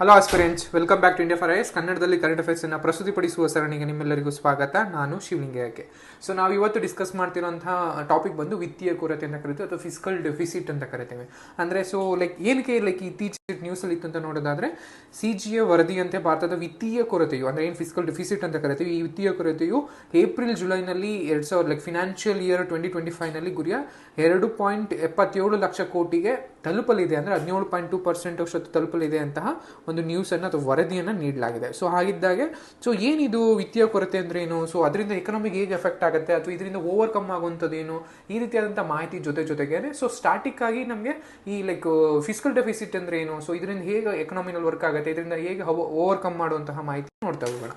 Hello aspirants welcome back to India for IAS ಕನ್ನಡದಲ್ಲಿ current affairs ಅನ್ನು ಪ್ರಸ್ತುತಿಪಡಿಸುವ ಸರಣಿಗೆ ನಿಮ್ಮೆಲ್ಲರಿಗೂ ಸ್ವಾಗತ. ನಾನು ಶಿವಲಿಂಗಯ್ಯಕ್ಕೆ. ಸೊ ನಾವು ಇವತ್ತು ಡಿಸ್ಕಸ್ ಮಾಡ್ತಿರೋಂತಹ ಟಾಪಿಕ್ ಬಂದು ವಿತ್ತೀಯ ಕೊರತೆ ಅಂತ ಕರಿತೀವಿ, ಅಥವಾ ಫಿಸಿಕಲ್ ಡೆಫಿಸಿಟ್ ಅಂತ ಕರಿತೇವೆ. ಅಂದರೆ ಸೊ ಲೈಕ್ ಏನಕ್ಕೆ ಲೈಕ್ ಇತ್ತೀಚೆಗೆ ನ್ಯೂಸಲ್ಲಿ ಇತ್ತು ಅಂತ ನೋಡೋದಾದ್ರೆ ಸಿ ಜಿ ಎ ವರದಿಯಂತೆ ಭಾರತದ ವಿತ್ತೀಯ ಕೊರತೆಯು, ಅಂದರೆ ಏನು ಫಿಸಿಕಲ್ ಡೆಫಿಸಿಟ್ ಅಂತ ಕರಿತೀವಿ, ಈ ವಿತ್ತೀಯ ಕೊರತೆಯು ಏಪ್ರಿಲ್ ಜುಲೈನಲ್ಲಿ ಎರಡು ಸಾವಿರ like financial year twenty twenty ಫೈವ್ನಲ್ಲಿ ಗುರಿಯ ಎರಡು ಪಾಯಿಂಟ್ ಎಪ್ಪತ್ತೇಳು ಲಕ್ಷ ಕೋಟಿಗೆ ತಲುಪಲಿದೆ ಅಂದರೆ ಹದಿನೇಳು ಪಾಯಿಂಟ್ ಟು ಪರ್ಸೆಂಟ್ ಅಷ್ಟು ತಲುಪಲಿದೆ ಅಂತಹ ಒಂದು ನ್ಯೂಸನ್ನು ಅಥವಾ ವರದಿಯನ್ನು ನೀಡಲಾಗಿದೆ. ಸೊ ಹಾಗಿದ್ದಾಗೆ ಸೊ ಏನಿದು ವಿತ್ತೀಯ ಕೊರತೆ ಅಂದರೆ ಏನು? ಸೊ ಅದರಿಂದ ಎಕನಾಮಿಗೆ ಹೇಗೆ ಎಫೆಕ್ಟ್ ಆಗುತ್ತೆ ಅಥವಾ ಇದರಿಂದ ಓವರ್ಕಮ್ ಆಗುವಂಥದ್ದು ಏನು? ಈ ರೀತಿಯಾದಂಥ ಮಾಹಿತಿ ಜೊತೆ ಜೊತೆಗೆ ಸೊ ಸ್ಟಾಟಿಕ್ಕಾಗಿ ನಮಗೆ ಈ ಲೈಕ್ ಫಿಸಿಕಲ್ ಡೆಫಿಸಿಟ್ ಅಂದರೆ ಏನು? ಸೊ ಇದರಿಂದ ಹೇಗೆ ಎಕನಾಮಿನಲ್ಲಿ ವರ್ಕ್ ಆಗುತ್ತೆ? ಇದರಿಂದ ಹೇಗೆ ಓವರ್ಕಮ್ ಮಾಡುವಂತಹ ಮಾಹಿತಿ ನೋಡ್ತಾ ಹೋಗೋಣ.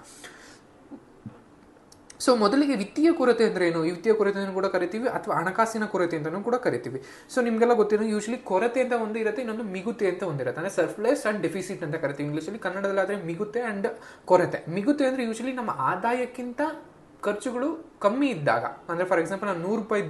ಸೊ ಮೊದಲಿಗೆ ವಿತ್ತೀಯ ಕೊರತೆ ಅಂದ್ರೆ ಏನು? ವಿತ್ತೀಯ ಕೊರತೆ ಕೂಡ ಕರಿತೀವಿ ಅಥವಾ ಹಣಕಾಸಿನ ಕೊರತೆ ಅಂತಲೂ ಕೂಡ ಕರಿತೀವಿ. ಸೊ ನಿಮಗೆಲ್ಲ ಗೊತ್ತಿರೋ ಯೂಶಲಿ ಕೊರತೆ ಅಂತ ಒಂದು ಇರುತ್ತೆ, ಇನ್ನೊಂದು ಮಿಗುತೆ ಅಂತ ಒಂದಿರುತ್ತೆ ಅಂದರೆ ಸರ್ಫ್ಲೆಸ್ ಅಂಡ್ ಡೆಫಿಸಿಟ್ ಅಂತ ಕರಿತೀವಿ ಇಂಗ್ಲೀಷಲ್ಲಿ. ಕನ್ನಡದಲ್ಲಿ ಆದರೆ ಮಿಗುತೆ ಅಂಡ್ ಕೊರತೆ. ಮಿಗುತೆ ಅಂದ್ರೆ ಯೂಶಲಿ ನಮ್ಮ ಆದಾಯಕ್ಕಿಂತ ಖರ್ಚುಗಳು ಕಮ್ಮಿ ಇದ್ದಾಗ, ಅಂದರೆ ಫಾರ್ ಎಕ್ಸಾಂಪಲ್ ನಾನು ನೂರು ರೂಪಾಯಿ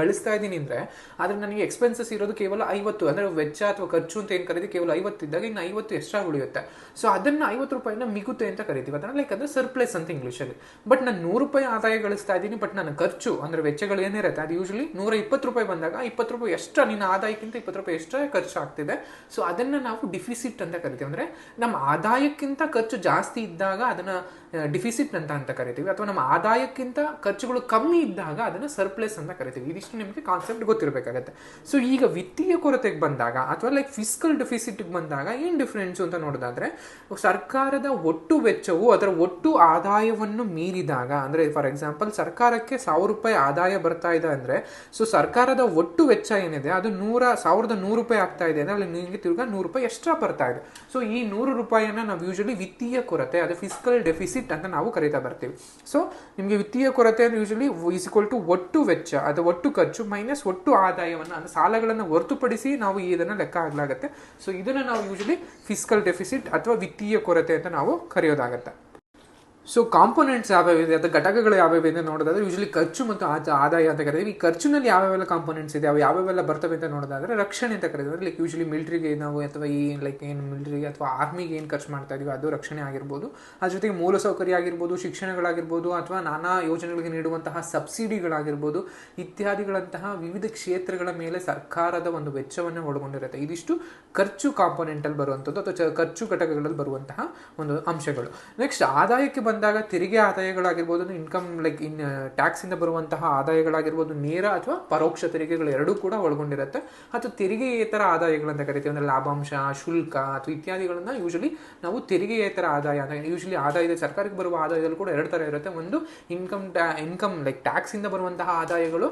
ಗಳಿಸ್ತಾ ಇದ್ದೀನಿ ಅಂದರೆ, ಆದರೆ ನನಗೆ ಎಕ್ಸ್ಪೆನ್ಸಸ್ ಇರೋದು ಕೇವಲ ಐವತ್ತು, ಅಂದರೆ ವೆಚ್ಚ ಅಥವಾ ಖರ್ಚು ಅಂತ ಏನು ಕರೀತೀವಿ ಕೇವಲ ಐವತ್ತು ಇದ್ದಾಗ ಇನ್ನು ಐವತ್ತು ಎಕ್ಸ್ಟ್ರಾ ಉಳಿಯುತ್ತೆ. ಸೊ ಅದನ್ನು ಐವತ್ತು ರೂಪಾಯಿನ ಮಿಗುತ್ತೆ ಅಂತ ಕರಿತೀವಿ. ಅದನ್ನು ಲೈಕ್ ಅಂದರೆ ಸರ್ಪ್ಲೇಸ್ ಅಂತ ಇಂಗ್ಲೀಷಲ್ಲಿ ಬಟ್ ನಾನು ನೂರು ರೂಪಾಯಿ ಆದಾಯ ಗಳಿಸ್ತಾ ಇದ್ದೀನಿ ಬಟ್ ನನ್ನ ಖರ್ಚು, ಅಂದರೆ ವೆಚ್ಚಗಳು ಏನಿರುತ್ತೆ? ಅದು ಯೂಶಲಿ ನೂರ ಇಪ್ಪತ್ತು ರೂಪಾಯಿ ಬಂದಾಗ ಇಪ್ಪತ್ತು ರೂಪಾಯಿ ಎಕ್ಸ್ಟ್ರಾ ನಿನ್ನ ಆದಾಯಕ್ಕಿಂತ ಇಪ್ಪತ್ತು ರೂಪಾಯಿ ಎಕ್ಸ್ಟ್ರಾ ಖರ್ಚು ಆಗ್ತಿದೆ. ಸೊ ಅದನ್ನು ನಾವು ಡಿಫಿಸಿಟ್ ಅಂತ ಕರಿತೀವಿ. ಅಂದರೆ ನಮ್ಮ ಆದಾಯಕ್ಕಿಂತ ಖರ್ಚು ಜಾಸ್ತಿ ಇದ್ದಾಗ ಅದನ್ನು ಡಿಫಿಸಿಟ್ ಅಂತ ಅಂತ ಕರಿತೀವಿ. ಅಥವಾ ನಮ್ಮ ಆದಾಯಕ್ಕಿಂತ ಖರ್ಚುಗಳು ಕಮ್ಮಿ ಇದ್ದಾಗ ಅದನ್ನು ಸರ್ಪ್ಲಸ್ ಅಂತ ಕರಿತೀವಿ. ಇದಿಷ್ಟು ನಿಮಗೆ ಕಾನ್ಸೆಪ್ಟ್ ಗೊತ್ತಿರಬೇಕಾಗತ್ತೆ. ಸೊ ಈಗ ವಿತ್ತೀಯ ಕೊರತೆಗೆ ಬಂದಾಗ ಅಥವಾ ಲೈಕ್ ಫಿಸಿಕಲ್ ಡೆಫಿಸಿಟ್ಗೆ ಬಂದಾಗ ಏನು ಡಿಫ್ರೆನ್ಸು ಅಂತ ನೋಡೋದಾದ್ರೆ, ಸರ್ಕಾರದ ಒಟ್ಟು ವೆಚ್ಚವು ಅದರ ಒಟ್ಟು ಆದಾಯವನ್ನು ಮೀರಿದಾಗ, ಅಂದರೆ ಫಾರ್ ಎಕ್ಸಾಂಪಲ್ ಸರ್ಕಾರಕ್ಕೆ ಸಾವಿರ ರೂಪಾಯಿ ಆದಾಯ ಬರ್ತಾ ಇದೆ ಅಂದರೆ ಸೊ ಸರ್ಕಾರದ ಒಟ್ಟು ವೆಚ್ಚ ಏನಿದೆ, ಅದು ನೂರ, ಸಾವಿರದ ನೂರು ರೂಪಾಯಿ ಆಗ್ತಾ ಇದೆ ಅಂದರೆ ಅಲ್ಲಿ ನಿಮಗೆ ತಿರ್ಗಾ ನೂರು ರೂಪಾಯಿ ಎಕ್ಸ್ಟ್ರಾ ಬರ್ತಾ ಇದೆ. ಸೊ ಈ ನೂರು ರೂಪಾಯಿಯನ್ನು ನಾವು ಯೂಶಲಿ ವಿತ್ತೀಯ ಕೊರತೆ, ಅದು ಫಿಸಿಕಲ್ ಡೆಫಿಸಿಟ್ ಅಂತ ನಾವು ಕರೀತಾ ಬರ್ತೀವಿ. ಸೊ ನಿಮಗೆ ವಿತ್ತೀಯ ಕೊರತೆ ಅಂದ್ರೆ ಯೂಶಲಿ ಈಸ್ ಇಕ್ವಲ್ ಟು ಒಟ್ಟು ವೆಚ್ಚ, ಅದು ಒಟ್ಟು ಖರ್ಚು ಮೈನಸ್ ಒಟ್ಟು ಆದಾಯವನ್ನು, ಅಂದರೆ ಸಾಲಗಳನ್ನು ಹೊರತುಪಡಿಸಿ ನಾವು ಇದನ್ನು ಲೆಕ್ಕ ಹಾಕಲಾಗುತ್ತೆ. ಸೊ ಇದನ್ನು ನಾವು ಯೂಶಲಿ ಫಿಸಿಕಲ್ ಡೆಫಿಸಿಟ್ ಅಥವಾ ವಿತ್ತೀಯ ಕೊರತೆ ಅಂತ ನಾವು ಕರೆಯೋದಾಗತ್ತೆ. So components ಯಾವ್ಯಾವಿದೆ? ಅಥವಾ ಘಟಕಗಳು ಯಾವ್ಯಾವ ಇದೆ ನೋಡೋದಾದ್ರೆ ಯೂಶಲಿ ಖರ್ಚು ಮತ್ತು ಆದ- ಆದಾಯ ಅಂತ ಕರೀತೀವಿ. ಈ ಖರ್ಚಿನಲ್ಲಿ ಯಾವ್ಯಾವೆಲ್ಲ ಕಾಂಪೊನೆಂಟ್ಸ್ ಇದೆ, ಅವು ಯಾವ್ಯಾವೆಲ್ಲ ಬರ್ತವೆ ಅಂತ ನೋಡೋದಾದ್ರೆ, ರಕ್ಷಣೆ ಅಂತ ಕರೀತಾರೆ ಲೈಕ್ ಯೂಶಲಿ ಮಿಲ್ಟ್ರಿಗೆ ನಾವು ಅಥವಾ ಈ ಲೈಕ್ ಏನು ಮಿಲ್ಟ್ರಿಗೆ ಅಥವಾ ಆರ್ಮಿಗೆ ಏನು ಖರ್ಚು ಮಾಡ್ತಾ ಇದೀವಿ, ಅದು ರಕ್ಷಣೆ ಆಗಿರ್ಬೋದು. ಅದ್ರ ಜೊತೆಗೆ ಮೂಲಸೌಕರ್ಯ ಆಗಿರ್ಬೋದು, ಶಿಕ್ಷಣಗಳಾಗಿರ್ಬೋದು, ಅಥವಾ ನಾನಾ ಯೋಜನೆಗಳಿಗೆ ನೀಡುವಂತಹ ಸಬ್ಸಿಡಿಗಳಾಗಿರ್ಬೋದು, ಇತ್ಯಾದಿಗಳಂತಹ ವಿವಿಧ ಕ್ಷೇತ್ರಗಳ ಮೇಲೆ ಸರ್ಕಾರದ ಒಂದು ವೆಚ್ಚವನ್ನು ಒಳಗೊಂಡಿರುತ್ತೆ. ಇದಿಷ್ಟು ಖರ್ಚು ಕಾಂಪೊನೆಂಟಲ್ಲಿ ಬರುವಂಥದ್ದು, ಅಥವಾ ಖರ್ಚು ಘಟಕಗಳಲ್ಲಿ ಬರುವಂತಹ ಒಂದು ಅಂಶಗಳು. ನೆಕ್ಸ್ಟ್ ಆದಾಯಕ್ಕೆ ಬಂದಾಗ ತೆರಿಗೆ ಆದಾಯಗಳಾಗಿರ್ಬೋದು ಇನ್ಕಮ್ ಲೈಕ್ ಇನ್ ಟ್ಯಾಕ್ಸಿಂದ ಬರುವಂತಹ ಆದಾಯಗಳಾಗಿರ್ಬೋದು, ನೇರ ಅಥವಾ ಪರೋಕ್ಷ ತೆರಿಗೆಗಳು ಎರಡೂ ಕೂಡ ಒಳಗೊಂಡಿರುತ್ತೆ. ಅಥವಾ ತೆರಿಗೆಯೇತರ ಆದಾಯಗಳಂತ ಕರಿತೀವಿ. ಅಂದರೆ ಲಾಭಾಂಶ, ಶುಲ್ಕ ಅಥವಾ ಇತ್ಯಾದಿಗಳನ್ನ ಯೂಶಲಿ ನಾವು ತೆರಿಗೆಯೇತರ ಆದಾಯ ಅಂತ ಯೂಶಲಿ ಆದಾಯದ, ಸರ್ಕಾರಕ್ಕೆ ಬರುವ ಆದಾಯದಲ್ಲಿ ಕೂಡ ಎರಡು ಥರ ಇರುತ್ತೆ. ಒಂದು ಇನ್ಕಮ್ ಟ್ಯಾ ಇನ್ಕಮ್ ಲೈಕ್ ಟ್ಯಾಕ್ಸಿಂದ ಬರುವಂತಹ ಆದಾಯಗಳು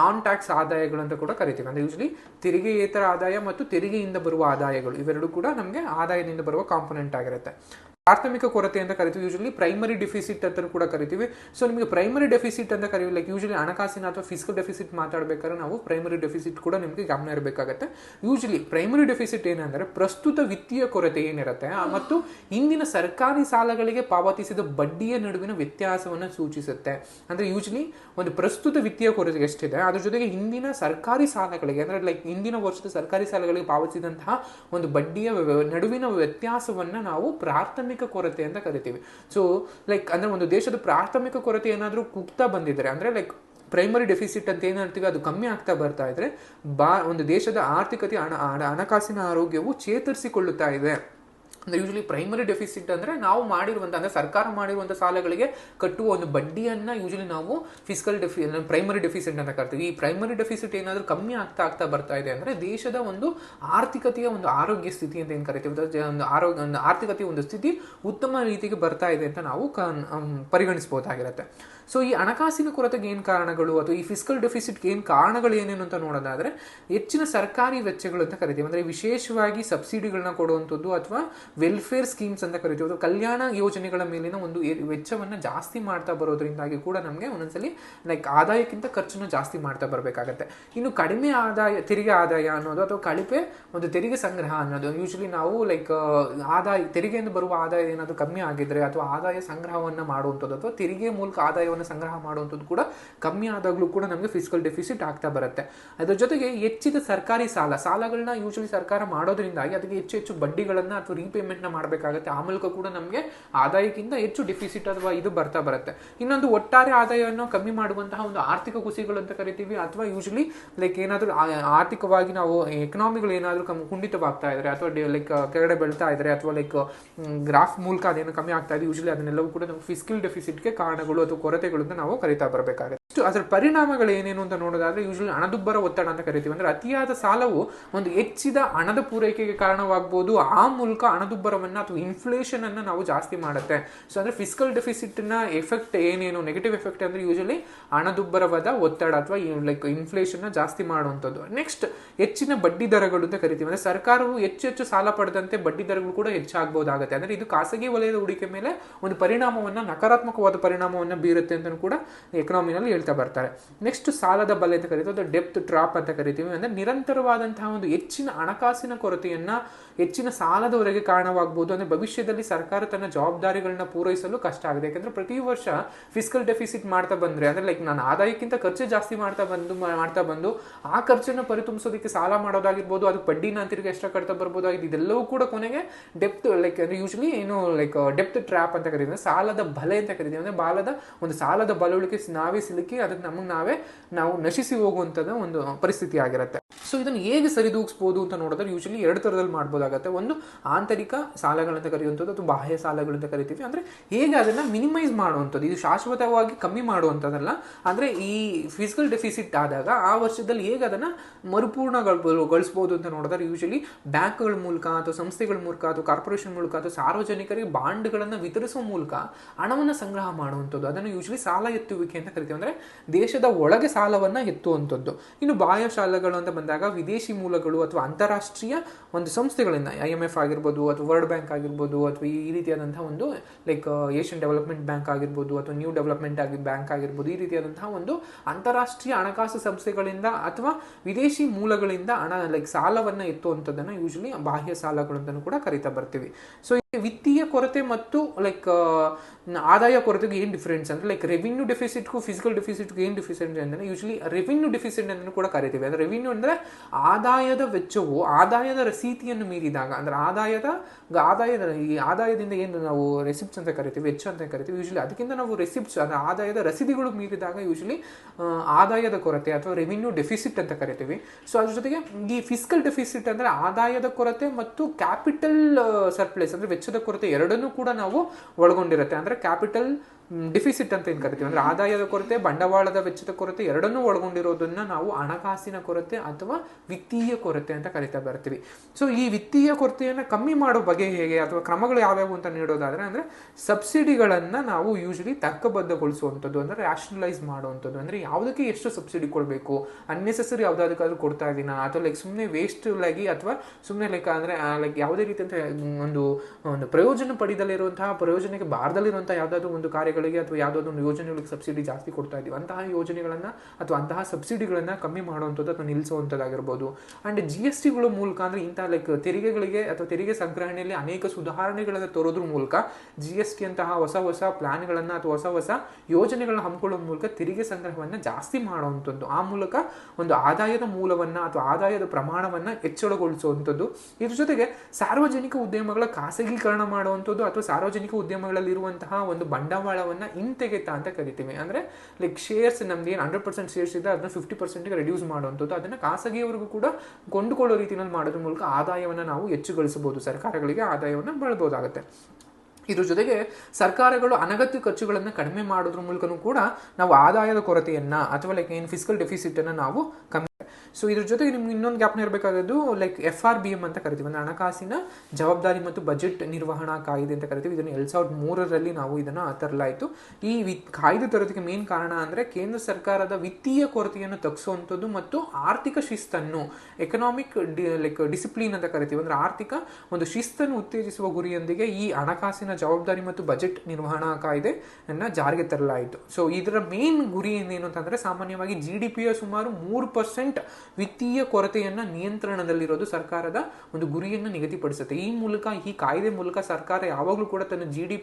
ನಾನ್ ಟ್ಯಾಕ್ಸ್ ಆದಾಯಗಳು ಅಂತ ಕೂಡ ಕರಿತೀವಿ. ಅಂದರೆ ಯೂಶಲಿ ತೆರಿಗೆಯೇತರ ಆದಾಯ ಮತ್ತು ತೆರಿಗೆಯಿಂದ ಬರುವ ಆದಾಯಗಳು ಇವೆರಡೂ ಕೂಡ ನಮಗೆ ಆದಾಯದಿಂದ ಬರುವ ಕಾಂಪೊನೆಂಟ್ ಆಗಿರುತ್ತೆ. ಪ್ರಾಥಮಿಕ ಕೊರತೆ ಅಂತ ಕರಿತೀವಿ. ಯೂಶಲಿ ಪ್ರೈಮರಿ ಡೆಫಿಸಿಟ್ ಅಂತ ಕೂಡ ಕರಿತೀವಿ. ಸೊ ನಿಮಗೆ ಪ್ರೈಮರಿ ಡೆಫಿಸಿಟ್ ಅಂತ ಕರೀವಿ ಲೈಕ್ ಯೂಶಲಿ ಹಣಕಾಸಿನ ಅಥವಾ ಫಿಸಿಕಲ್ ಡೆಫಿಸಿಟ್ ಮಾತಾಡಬೇಕಾದ್ರೆ ನಾವು ಪ್ರೈಮರಿ ಡೆಫಿಸಿಟ್ ಕೂಡ ನಿಮಗೆ ಗಮನ ಇರಬೇಕಾಗತ್ತೆ. ಯೂಶಲಿ ಪ್ರೈಮರಿ ಡೆಫಿಸಿಟ್ ಏನಂದ್ರೆ ಪ್ರಸ್ತುತ ವಿತ್ತೀಯ ಕೊರತೆ ಏನಿರುತ್ತೆ ಮತ್ತು ಇಂದಿನ ಸರ್ಕಾರಿ ಸಾಲಗಳಿಗೆ ಪಾವತಿಸಿದ ಬಡ್ಡಿಯ ನಡುವಿನ ವ್ಯತ್ಯಾಸವನ್ನು ಸೂಚಿಸುತ್ತೆ. ಅಂದ್ರೆ ಯೂಶಲಿ ಒಂದು ಪ್ರಸ್ತುತ ವಿತ್ತೀಯ ಕೊರತೆ ಎಷ್ಟಿದೆ, ಅದ್ರ ಜೊತೆಗೆ ಹಿಂದಿನ ಸರ್ಕಾರಿ ಸಾಲಗಳಿಗೆ, ಅಂದ್ರೆ ಲೈಕ್ ಹಿಂದಿನ ವರ್ಷದ ಸರ್ಕಾರಿ ಸಾಲಗಳಿಗೆ ಪಾವತಿಸಿದಂತಹ ಒಂದು ಬಡ್ಡಿಯ ನಡುವಿನ ವ್ಯತ್ಯಾಸವನ್ನು ನಾವು ಪ್ರಾಥಮಿಕ ಕೊರತೆ ಅಂತ ಕರಿತೀವಿ. ಸೊ ಲೈಕ್ ಅಂದ್ರೆ ಒಂದು ದೇಶದ ಪ್ರಾಥಮಿಕ ಕೊರತೆ ಏನಾದರೂ ಕುಗ್ತಾ ಬಂದಿದ್ರೆ, ಅಂದ್ರೆ ಲೈಕ್ ಪ್ರೈಮರಿ ಡೆಫಿಸಿಟ್ ಅಂತ ಏನು ಹೇಳ್ತೀವಿ, ಅದು ಕಮ್ಮಿ ಆಗ್ತಾ ಬರ್ತಾ ಇದ್ರೆ, ಬಾ, ಒಂದು ದೇಶದ ಆರ್ಥಿಕತೆ ಹಣ- ಹಣಕಾಸಿನ ಆರೋಗ್ಯವು ಚೇತರಿಸಿಕೊಳ್ಳುತ್ತಾ ಇದೆ. ಅಂದ್ರೆ ಯೂಶಲಿ ಪ್ರೈಮರಿ ಡೆಫಿಸಿಟ್ ಅಂದ್ರೆ ನಾವು ಮಾಡಿರುವಂಥ ಅಂದ್ರೆ ಸರ್ಕಾರ ಮಾಡಿರುವಂಥ ಸಾಲಗಳಿಗೆ ಕಟ್ಟುವ ಒಂದು ಬಡ್ಡಿಯನ್ನು ಯೂಶಲಿ ನಾವು ಫಿಸಿಕಲ್ ಡೆಫಿ ಪ್ರೈಮರಿ ಡೆಫಿಸಿಟ್ ಅಂತ ಕರಿತೀವಿ. ಈ ಪ್ರೈಮರಿ ಡೆಫಿಸಿಟ್ ಏನಾದರೂ ಕಮ್ಮಿ ಆಗ್ತಾ ಆಗ್ತಾ ಬರ್ತಾ ಇದೆ ಅಂದ್ರೆ ದೇಶದ ಒಂದು ಆರ್ಥಿಕತೆಯ ಒಂದು ಆರೋಗ್ಯ ಸ್ಥಿತಿ ಅಂತ ಏನು ಕರಿತೀವಿ? ಒಂದು ಆರೋಗ್ಯ, ಒಂದು ಆರ್ಥಿಕತೆಯ ಒಂದು ಸ್ಥಿತಿ ಉತ್ತಮ ರೀತಿಗೆ ಬರ್ತಾ ಇದೆ ಅಂತ ನಾವು ಪರಿಗಣಿಸ್ಬೋದಾಗಿರುತ್ತೆ ಸೊ ಈ ಹಣಕಾಸಿನ ಕೊರತೆಗೆ ಏನು ಕಾರಣಗಳು? ಅಥವಾ ಈ ಫಿಸಿಕಲ್ ಡೆಫಿಸಿಟ್ಗೆ ಏನು ಕಾರಣಗಳು ಏನೇನು ಅಂತ ನೋಡೋದಾದರೆ, ಹೆಚ್ಚಿನ ಸರ್ಕಾರಿ ವೆಚ್ಚಗಳು ಅಂತ ಕರಿತೀವಿ. ಅಂದರೆ ವಿಶೇಷವಾಗಿ ಸಬ್ಸಿಡಿಗಳನ್ನ ಕೊಡುವಂಥದ್ದು ಅಥವಾ ವೆಲ್ಫೇರ್ ಸ್ಕೀಮ್ಸ್ ಅಂತ ಕರಿತೀವಿ. ಅಥವಾ ಕಲ್ಯಾಣ ಯೋಜನೆಗಳ ಮೇಲಿನ ಒಂದು ವೆಚ್ಚವನ್ನು ಜಾಸ್ತಿ ಮಾಡ್ತಾ ಬರೋದ್ರಿಂದಾಗಿ ಕೂಡ ನಮಗೆ ಒಂದೊಂದ್ಸಲಿ ಲೈಕ್ ಆದಾಯಕ್ಕಿಂತ ಖರ್ಚನ್ನು ಜಾಸ್ತಿ ಮಾಡ್ತಾ ಬರಬೇಕಾಗತ್ತೆ. ಇನ್ನು ಕಡಿಮೆ ಆದಾಯ, ತೆರಿಗೆ ಆದಾಯ ಅನ್ನೋದು ಅಥವಾ ಕಳಪೆ ಒಂದು ತೆರಿಗೆ ಸಂಗ್ರಹ ಅನ್ನೋದು. ಯೂಶಲಿ ನಾವು ಲೈಕ್ ಆದಾಯ, ತೆರಿಗೆಯಿಂದ ಬರುವ ಆದಾಯ ಏನಾದರೂ ಕಮ್ಮಿ ಆಗಿದ್ರೆ ಅಥವಾ ಆದಾಯ ಸಂಗ್ರಹವನ್ನು ಮಾಡುವಂಥದ್ದು ಅಥವಾ ತೆರಿಗೆ ಮೂಲಕ ಆದಾಯವನ್ನು ಸಂಗ್ರಹ ಮಾಡುವಂಥದ್ದು ಕೂಡ ಕಮ್ಮಿ ಆದಾಗಲೂ ಕೂಡ ನಮಗೆ ಫಿಸಿಕಲ್ ಡೆಫಿಸಿಟ್ ಆಗ್ತಾ ಬರುತ್ತೆ. ಅದರ ಜೊತೆಗೆ ಹೆಚ್ಚಿದ ಸರ್ಕಾರಿ ಸಾಲ, ಸಾಲಗಳನ್ನ ಯೂಶಲಿ ಸರ್ಕಾರ ಮಾಡೋದ್ರಿಂದಾಗಿ ಅದಕ್ಕೆ ಹೆಚ್ಚು ಹೆಚ್ಚು ಬಡ್ಡಿಗಳನ್ನು ಅಥವಾ ರೀಪೇಮೆಂಟ್ನ ಪೇಮೆಂಟ್ನ ಮಾಡಬೇಕಾಗುತ್ತೆ. ಆ ಮೂಲಕ ಕೂಡ ನಮಗೆ ಆದಾಯಕ್ಕಿಂತ ಹೆಚ್ಚು ಡೆಫಿಸಿಟ್ ಅಥವಾ ಇದು ಬರ್ತಾ ಬರುತ್ತೆ. ಇನ್ನೊಂದು ಒಟ್ಟಾರೆ ಆದಾಯವನ್ನು ಕಮ್ಮಿ ಮಾಡುವಂತಹ ಒಂದು ಆರ್ಥಿಕ ಕುಸಿಗಳು ಅಂತ ಕರಿತೀವಿ. ಅಥವಾ ಯೂಶಲಿ ಲೈಕ್ ಏನಾದರೂ ಆರ್ಥಿಕವಾಗಿ ನಾವು ಎಕನಾಮಿಗಳು ಏನಾದರೂ ಕಮ್ಮಿ ಕುಂಠಿತವಾಗ್ತಾ ಇದ್ದಾರೆ ಅಥವಾ ಲೈಕ್ ಕೆಳಗಡೆ ಬೆಳ್ತಾ ಇದ್ದಾರೆ ಅಥವಾ ಲೈಕ್ ಗ್ರಾಫ್ ಮೂಲಕ ಅದೇನು ಕಮ್ಮಿ ಆಗ್ತಾ ಇದೆ. ಯೂಶಲಿ ಅದನ್ನೆಲ್ಲವೂ ಕೂಡ ನಮ್ಗೆ ಫಿಸಿಕಲ್ ಡೆಫಿಸಿಟ್ಗೆ ಕಾರಣಗಳು ಅಥವಾ ಕೊರತೆಗಳು ಅಂತ ನಾವು ಕರಿತಾ ಬರಬೇಕಾಗುತ್ತೆ. ಇಷ್ಟು ಅದರ ಪರಿಣಾಮಗಳು ಏನೇನು ಅಂತ ನೋಡೋದಾದ್ರೆ ಯೂಶಲಿ ಹಣದುಬ್ಬರ ಒತ್ತಡ ಅಂತ ಕರಿತೀವಿ. ಅಂದ್ರೆ ಅತಿಯಾದ ಸಾಲವು ಒಂದು ಹೆಚ್ಚಿದ ಹಣದ ಪೂರೈಕೆಗೆ ಕಾರಣವಾಗಬಹುದು ಆ ಮೂಲಕ ಹಣದುಬ್ಬರವನ್ನ ಅಥವಾ ಇನ್ಫ್ಲೇಷನ್ ಅನ್ನ ನಾವು ಜಾಸ್ತಿ ಮಾಡುತ್ತೆ. ಸೊ ಅಂದ್ರೆ ಫಿಸಿಕಲ್ ಡೆಫಿಸಿಟ್ನ ಎಫೆಕ್ಟ್ ಏನೇನು ನೆಗೆಟಿವ್ ಎಫೆಕ್ಟ್ ಅಂದ್ರೆ ಯೂಶಲಿ ಹಣದುಬ್ಬರವಾದ ಒತ್ತಡ ಅಥವಾ ಲೈಕ್ ಇನ್ಫ್ಲೇಷನ್ನ ಜಾಸ್ತಿ ಮಾಡುವಂಥದ್ದು. ನೆಕ್ಸ್ಟ್ ಹೆಚ್ಚಿನ ಬಡ್ಡಿ ದರಗಳು ಅಂತ ಕರಿತೀವಿ. ಅಂದ್ರೆ ಸರ್ಕಾರವು ಹೆಚ್ಚು ಹೆಚ್ಚು ಸಾಲ ಪಡೆದಂತೆ ಬಡ್ಡಿ ದರಗಳು ಕೂಡ ಹೆಚ್ಚಾಗಬಹುದಾಗುತ್ತೆ ಅಂದ್ರೆ ಇದು ಖಾಸಗಿ ವಲಯದ ಹೂಡಿಕೆ ಮೇಲೆ ಒಂದು ಪರಿಣಾಮವನ್ನ, ನಕಾರಾತ್ಮಕವಾದ ಪರಿಣಾಮವನ್ನ ಬೀರುತ್ತೆ ಅಂತ ಕೂಡ ಎಕನಾಮಿನಲ್ಲಿ ಬರ್ತಾರೆ. ನೆಕ್ಸ್ಟ್ ಸಾಲದ ಬಲೆ ಅಂತ ಕರಿತೀವಿ, ಅಥವಾ ಡೆಪ್ತ್ ಟ್ರಾಪ್ ಅಂತ ಕರಿತೀವಿ. ಅಂದ್ರೆ ನಿರಂತರವಾದಂತಹ ಒಂದು ಹೆಚ್ಚಿನ ಹಣಕಾಸಿನ ಕೊರತೆಯನ್ನ ಹೆಚ್ಚಿನ ಸಾಲದವರೆಗೆ ಕಾರಣವಾಗಬಹುದು ಅಂದ್ರೆ ಭವಿಷ್ಯದಲ್ಲಿ ಸರ್ಕಾರ ತನ್ನ ಜವಾಬ್ದಾರಿಗಳನ್ನ ಪೂರೈಸಲು ಕಷ್ಟ ಆಗಿದೆ. ಯಾಕಂದ್ರೆ ಪ್ರತಿ ವರ್ಷ ಫಿಸಿಕಲ್ ಡೆಫಿಸಿಟ್ ಮಾಡ್ತಾ ಬಂದ್ರೆ, ಅಂದ್ರೆ ಲೈಕ್ ನಾನು ಆದಾಯಕ್ಕಿಂತ ಖರ್ಚು ಜಾಸ್ತಿ ಮಾಡ್ತಾ ಬಂದು ಮಾಡ್ತಾ ಬಂದು, ಆ ಖರ್ಚನ್ನು ಪರಿತುಂಬಿಸೋದಕ್ಕೆ ಸಾಲ ಮಾಡೋದಾಗಿರ್ಬೋದು, ಅದು ಬಡ್ಡಿನ ತಿರುಗಿ ಎಷ್ಟ ಕಟ್ತಾ ಬರ್ಬೋದಾಗಿದೆ, ಇದೆಲ್ಲವೂ ಕೂಡ ಕೊನೆಗೆ ಡೆಪ್ತ್ ಲೈಕ್ ಅಂದ್ರೆ ಯೂಶಲಿ ಏನು ಲೈಕ್ ಡೆಪ್ತ್ ಟ್ರ್ಯಾಪ್ ಅಂತ ಕರಿತೀವಿ. ಸಾಲದ ಬಲೆ ಅಂತ ಕರೀತೀವಿ. ಅಂದ್ರೆ ಬಾಲದ ಒಂದು ಸಾಲದ ಬಲವಳಿಕೆ ನಾವೇ ಸಿಲುಕಿ ಅದಕ್ಕೆ ನಮಗೆ ನಾವೇ, ನಾವು ನಶಿಸಿ ಹೋಗುವಂಥದ್ದು ಒಂದು ಪರಿಸ್ಥಿತಿ ಆಗಿರುತ್ತೆ. ಸೊ ಇದನ್ನು ಹೇಗೆ ಸರಿದೂಗಿಸ್ಬೋದು ಅಂತ ನೋಡಿದ್ರೆ ಯೂಶಲಿ ಎರಡು ಥರದಲ್ಲಿ ಒಂದು ಆಂತರಿಕ ಸಾಲಗಳಂತ ಕರೆಯುವಂಥದ್ದು ಅಥವಾ ಬಾಹ್ಯ ಸಾಲಗಳು ಅಂತ ಕರಿತೀವಿ. ಅಂದ್ರೆ ಹೇಗೆ ಅದನ್ನ ಮಿನಿಮೈಸ್ ಮಾಡುವಂಥದ್ದು? ಇದು ಶಾಶ್ವತವಾಗಿ ಕಮ್ಮಿ ಮಾಡುವಂಥದ್ದಲ್ಲ. ಅಂದ್ರೆ ಈ ಫಿಸಿಕಲ್ ಡೆಫಿಸಿಟ್ ಆದಾಗ ಆ ವರ್ಷದಲ್ಲಿ ಹೇಗೆ ಅದನ್ನ ಮರುಪೂರ್ಣಗೊಳಿಸಬಹುದು ಅಂತ ನೋಡಿದ್ರೆ ಯೂಶಲಿ ಬ್ಯಾಂಕ್ಗಳ ಮೂಲಕ ಅಥವಾ ಸಂಸ್ಥೆಗಳ ಮೂಲಕ ಅಥವಾ ಕಾರ್ಪೊರೇಷನ್ ಮೂಲಕ ಅಥವಾ ಸಾರ್ವಜನಿಕರಿಗೆ ಬಾಂಡ್ಗಳನ್ನು ವಿತರಿಸುವ ಮೂಲಕ ಹಣವನ್ನು ಸಂಗ್ರಹ ಮಾಡುವಂಥದ್ದು. ಅದನ್ನು ಯೂಶಲಿ ಸಾಲ ಎತ್ತುವಿಕೆ ಅಂತ ಕರಿತೀವಿ. ಅಂದ್ರೆ ದೇಶದ ಒಳಗೆ ಸಾಲವನ್ನ ಎತ್ತುವಂಥದ್ದು. ಇನ್ನು ಬಾಹ್ಯ ಸಾಲಗಳು ಅಂತ ಬಂದಾಗ ವಿದೇಶಿ ಮೂಲಗಳು ಅಥವಾ ಅಂತಾರಾಷ್ಟ್ರೀಯ ಒಂದು ಸಂಸ್ಥೆಗಳಿಂದ ಐ ಎಂ ಎಫ್ ಆಗಿರ್ಬೋದು ಅಥವಾ ವರ್ಲ್ಡ್ ಬ್ಯಾಂಕ್ ಆಗಿರ್ಬೋದು ಅಥವಾ ಈ ರೀತಿಯಾದಂಥ ಒಂದು ಲೈಕ್ ಏಷ್ಯನ್ ಡೆವಲಪ್ಮೆಂಟ್ ಬ್ಯಾಂಕ್ ಆಗಿರ್ಬೋದು ಅಥವಾ ನ್ಯೂ ಡೆವಲಪ್ಮೆಂಟ್ ಆಗಿ ಬ್ಯಾಂಕ್ ಆಗಿರ್ಬೋದು ಈ ರೀತಿಯಾದಂತಹ ಒಂದು ಅಂತಾರಾಷ್ಟ್ರೀಯ ಹಣಕಾಸು ಸಂಸ್ಥೆಗಳಿಂದ ಅಥವಾ ವಿದೇಶಿ ಮೂಲಗಳಿಂದ ಹಣ ಲೈಕ್ ಸಾಲವನ್ನ ಎತ್ತುವಂಥದ್ದನ್ನು ಯೂಶಲಿ ಬಾಹ್ಯ ಸಾಲಗಳು ಅಂತಲೂ ಕೂಡ ಕರಿತಾ ಬರ್ತೀವಿ. ಸೊ ವಿತ್ತೀಯ ಕೊರತೆ ಮತ್ತು ಲೈಕ್ ಆದಾಯ ಕೊರತೆಗೆ ಏನು ಡಿಫ್ರೆನ್ಸ್ ಅಂದರೆ ಲೈಕ್ ರೆವಿನ್ಯೂ ಡೆಫಿಸಿಟ್ಗೂ ಫಿಸಿಕಲ್ ಡೆಫಿಸಿಟ್ಗೂ ಏನು ಡಿಫಿಸಿಟ್ ಅಂದರೆ ಯೂಶಲಿ ರೆವಿನ್ಯೂ ಡೆಫಿಸಿಟ್ ಅಂತ ಕೂಡ ಕರಿತೀವಿ. ಅಂದರೆ ರೆವಿನ್ಯೂ ಅಂದರೆ ಆದಾಯದ ವೆಚ್ಚವು, ಆದಾಯದ ರಸೀತಿಯನ್ನು ಮೀರಿದಾಗ, ಅಂದರೆ ಆದಾಯದ ಆದಾಯದ, ಈ ಆದಾಯದಿಂದ ಏನು ನಾವು ರೆಸಿಪ್ಟ್ಸ್ ಅಂತ ಕರಿತೀವಿ, ವೆಚ್ಚ ಅಂತ ಕರಿತೀವಿ. ಯೂಶಲಿ ಅದಕ್ಕಿಂತ ನಾವು ರೆಸಿಪ್ಟ್ಸ್ ಅಂದರೆ ಆದಾಯದ ರಸೀದಿಗಳು ಮೀರಿದಾಗ ಯೂಶಲಿ ಆದಾಯದ ಕೊರತೆ ಅಥವಾ ರೆವಿನ್ಯೂ ಡೆಫಿಸಿಟ್ ಅಂತ ಕರಿತೀವಿ. ಸೊ ಅದ್ರ ಜೊತೆಗೆ ಈ ಫಿಸಿಕಲ್ ಡೆಫಿಸಿಟ್ ಅಂದರೆ ಆದಾಯದ ಕೊರತೆ ಮತ್ತು ಕ್ಯಾಪಿಟಲ್ ಸರ್ಪ್ಲೇಸ್ ಅಂದ್ರೆ ವೆಚ್ಚದ ಕೊರತೆ ಎರಡನ್ನೂ ಕೂಡ ನಾವು ಒಳಗೊಂಡಿರುತ್ತೆ. ಅಂದ್ರೆ ಕ್ಯಾಪಿಟಲ್ ಡಿಫಿಸಿಟ್ ಅಂತ ಏನು ಕರಿತೀವಿ? ಅಂದ್ರೆ ಆದಾಯದ ಕೊರತೆ, ಬಂಡವಾಳದ ವೆಚ್ಚದ ಕೊರತೆ ಎರಡನ್ನೂ ಒಳಗೊಂಡಿರೋದನ್ನ ನಾವು ಹಣಕಾಸಿನ ಕೊರತೆ ಅಥವಾ ವಿತ್ತೀಯ ಕೊರತೆ ಅಂತ ಕರಿತಾ ಬರ್ತೀವಿ. ಸೊ ಈ ವಿತ್ತೀಯ ಕೊರತೆಯನ್ನು ಕಮ್ಮಿ ಮಾಡೋ ಬಗೆ ಹೇಗೆ ಅಥವಾ ಕ್ರಮಗಳು ಯಾವ್ಯಾವು ಅಂತ ನೀಡೋದಾದ್ರೆ ಅಂದ್ರೆ ಸಬ್ಸಿಡಿಗಳನ್ನ ನಾವು ಯೂಶಲಿ ತರ್ಕಬದ್ಧಗೊಳಿಸುವಂಥದ್ದು, ಅಂದ್ರೆ ರ್ಯಾಷನಲೈಸ್ ಮಾಡುವಂಥದ್ದು. ಅಂದ್ರೆ ಯಾವುದಕ್ಕೆ ಎಷ್ಟು ಸಬ್ಸಿಡಿ ಕೊಡಬೇಕು? ಅನ್ನೆಸೆಸರಿ ಯಾವುದಾದಕ್ಕಾದ್ರೂ ಕೊಡ್ತಾ ಇದೀನಾ? ಅಥವಾ ಲೈಕ್ ಸುಮ್ಮನೆ ವೇಸ್ಟ್ ಆಗಿ ಅಥವಾ ಸುಮ್ಮನೆ ಲೈಕ್ ಅಂದ್ರೆ ಲೈಕ್ ಯಾವುದೇ ಅಂತ ಒಂದು ಒಂದು ಪ್ರಯೋಜನ ಪಡೆದಲ್ಲಿರುವಂತಹ, ಪ್ರಯೋಜನಕ್ಕೆ ಬಾರದಲ್ಲಿರುವಂತಹ ಯಾವುದಾದ್ರೂ ಒಂದು ಕಾರ್ಯಗಳಿಗೆ ಅಥವಾ ಯಾವುದಾದ್ರೂ ಯೋಜನೆಗಳಿಗೆ ಸಬ್ಸಿಡಿ ಜಾಸ್ತಿ ಕೊಡ್ತಾ ಇದ್ದೀವಿ. ಅಂತಹ ಯೋಜನೆಗಳನ್ನ ಅಥವಾ ಅಂತಹ ಸಬ್ಸಿಡಿಗಳನ್ನ ಕಮ್ಮಿ ಮಾಡುವಂಥದ್ದು ಅಥವಾ ನಿಲ್ಲಿಸುವಂಥದ್ದಾಗಿರ್ಬೋದು ಆ್ಯಂಡ್ ಜಿ ಎಸ್ ಟಿಗಳ ಮೂಲಕ ಅಂದರೆ ಇಂತಹ ಲೈಕ್ ತೆರಿಗೆಗಳಿಗೆ ಅಥವಾ ತೆರಿಗೆ ಸಂಗ್ರಹಣೆಯಲ್ಲಿ ಅನೇಕ ಸುಧಾರಣೆಗಳನ್ನು ತರೋದ್ರ ಮೂಲಕ ಜಿ ಎಸ್ ಟಿ ಅಂತಹ ಹೊಸ ಹೊಸ ಪ್ಲಾನ್ಗಳನ್ನು ಅಥವಾ ಹೊಸ ಹೊಸ ಯೋಜನೆಗಳನ್ನ ಹಮ್ಮಿಕೊಳ್ಳೋ ಮೂಲಕ ತೆರಿಗೆ ಸಂಗ್ರಹವನ್ನ ಜಾಸ್ತಿ ಮಾಡುವಂಥದ್ದು. ಆ ಮೂಲಕ ಒಂದು ಆದಾಯದ ಮೂಲವನ್ನು ಅಥವಾ ಆದಾಯದ ಪ್ರಮಾಣವನ್ನು ಹೆಚ್ಚಳಗೊಳಿಸುವಂಥದ್ದು. ಇದ್ರ ಜೊತೆಗೆ ಸಾರ್ವಜನಿಕ ಉದ್ಯಮಗಳ ಖಾಸಗೀಕರಣ ಮಾಡುವಂಥದ್ದು ಅಥವಾ ಸಾರ್ವಜನಿಕ ಉದ್ಯಮಗಳಲ್ಲಿ ಇರುವಂತಹ ಒಂದು ಬಂಡವಾಳವನ್ನ ಹಿಂತೆಗೆತ ಅಂತ ಕರಿತೀವಿ. ಅಂದ್ರೆ ಲೈಕ್ ಶೇರ್ಸ್ ನಮ್ದು ಏನು ಹಂಡ್ರೆಡ್ ಪರ್ಸೆಂಟ್ ಶೇರ್ಸ್ ಇದೆ ಅದನ್ನ ಫಿಫ್ಟಿ ಪರ್ಸೆಂಟ್ಗೆ ರೆಡ್ಯೂಸ್ ಮಾಡುವಂಥದ್ದು. ಅದನ್ನ ಖಾಸಗಿಯವರಿಗೂ ಕೂಡ ಕೊಂಡುಕೊಳ್ಳೋ ರೀತಿಯಲ್ಲಿ ಮಾಡೋದ್ರ ಮೂಲಕ ಆದಾಯವನ್ನು ನಾವು ಹೆಚ್ಚುಗಳಿಸಬಹುದು. ಸರ್ಕಾರಗಳಿಗೆ ಆದಾಯವನ್ನು ಬಳಬಹುದಾಗುತ್ತೆ ಇದ್ರ ಜೊತೆಗೆ ಸರ್ಕಾರಗಳು ಅನಗತ್ಯ ಖರ್ಚುಗಳನ್ನು ಕಡಿಮೆ ಮಾಡೋದ್ರ ಮೂಲಕನೂ ಕೂಡ ನಾವು ಆದಾಯದ ಕೊರತೆಯನ್ನ ಅಥವಾ ಲೈಕ್ ಏನು ಫಿಸಿಕಲ್ ಡೆಫಿಸಿಟ್ ಅನ್ನ ನಾವು ಕಮ್ಮಿ ಸೊ ಇದ್ರ ಜೊತೆಗೆ ನಿಮ್ಗೆ ಇನ್ನೊಂದು ಗ್ಯಾಪ್ನ ಇರಬೇಕಾಗೋದು like F R B M ಅಂತ ಕರಿತೀವಿ. ಅಂದರೆ ಹಣಕಾಸಿನ ಜವಾಬ್ದಾರಿ ಮತ್ತು ಬಜೆಟ್ ನಿರ್ವಹಣಾ ಕಾಯ್ದೆ ಅಂತ ಕರಿತೀವಿ. ಇದನ್ನು ಎರಡು ಸಾವಿರದ ಮೂರರಲ್ಲಿ ನಾವು ಇದನ್ನು ತರಲಾಯಿತು ಈ ವಿ ಕಾಯ್ದೆ ತರೋದಕ್ಕೆ ಮೇನ್ ಕಾರಣ ಅಂದರೆ ಕೇಂದ್ರ ಸರ್ಕಾರದ ವಿತ್ತೀಯ ಕೊರತೆಯನ್ನು ತಗ್ಗಿಸುವಂಥದ್ದು ಮತ್ತು ಆರ್ಥಿಕ ಶಿಸ್ತನ್ನು ಎಕನಾಮಿಕ್ ಲೈಕ್ ಡಿಸಿಪ್ಲಿನ್ ಅಂತ ಕರಿತೀವಿ. ಅಂದರೆ ಆರ್ಥಿಕ ಒಂದು ಶಿಸ್ತನ್ನು ಉತ್ತೇಜಿಸುವ ಗುರಿಯೊಂದಿಗೆ ಈ ಹಣಕಾಸಿನ ಜವಾಬ್ದಾರಿ ಮತ್ತು ಬಜೆಟ್ ನಿರ್ವಹಣಾ ಕಾಯ್ದೆಯನ್ನ ಜಾರಿಗೆ ತರಲಾಯಿತು. ಸೊ ಇದರ ಮೇನ್ ಗುರಿ ಏನೇನು ಅಂತಂದರೆ ಸಾಮಾನ್ಯವಾಗಿ ಜಿ ಡಿ ಪಿಯ ಸುಮಾರು ಮೂರು ಪರ್ಸೆಂಟ್ ವಿತ್ತೀಯ ಕೊರತೆಯನ್ನು ನಿಯಂತ್ರಣದಲ್ಲಿರೋದು ಸರ್ಕಾರದ ಒಂದು ಗುರಿಯನ್ನು ನಿಗದಿಪಡಿಸುತ್ತೆ. ಈ ಮೂಲಕ, ಈ ಕಾಯ್ದೆ ಮೂಲಕ ಸರ್ಕಾರ ಯಾವಾಗಲೂ ಕೂಡ ತನ್ನ ಜಿ ಡಿ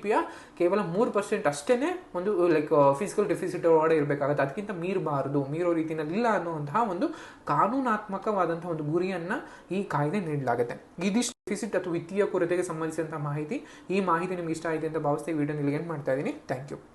ಕೇವಲ ಮೂರು ಪರ್ಸೆಂಟ್ ಅಷ್ಟೇ ಒಂದು ಲೈಕ್ ಫಿಸಿಕಲ್ ಡೆಫಿಸಿಟ್ ಒಳಗಡೆ ಇರಬೇಕಾಗುತ್ತೆ. ಅದಕ್ಕಿಂತ ಮೀರಬಾರದು, ಮೀರೋ ರೀತಿಯಲ್ಲಿ ಇಲ್ಲ ಅನ್ನುವಂತಹ ಒಂದು ಕಾನೂನಾತ್ಮಕವಾದಂತಹ ಒಂದು ಗುರಿಯನ್ನ ಈ ಕಾಯ್ದೆ ನೀಡಲಾಗುತ್ತೆ. ಇದಿಷ್ಟು ಡೆಫಿಸಿಟ್ ಅಥವಾ ವಿತ್ತೀಯ ಕೊರತೆಗೆ ಸಂಬಂಧಿಸಿದಂಥ ಮಾಹಿತಿ. ಈ ಮಾಹಿತಿ ನಿಮ್ಗೆ ಇಷ್ಟ ಆಗಿದೆ ಅಂತ ಭಾವಿಸ್ತೇವೆ ವಿಡಿಯೋ ವಿಡಿಯೋ ಏನು ಮಾಡ್ತಾ ಇದ್ದೀನಿ. Thank you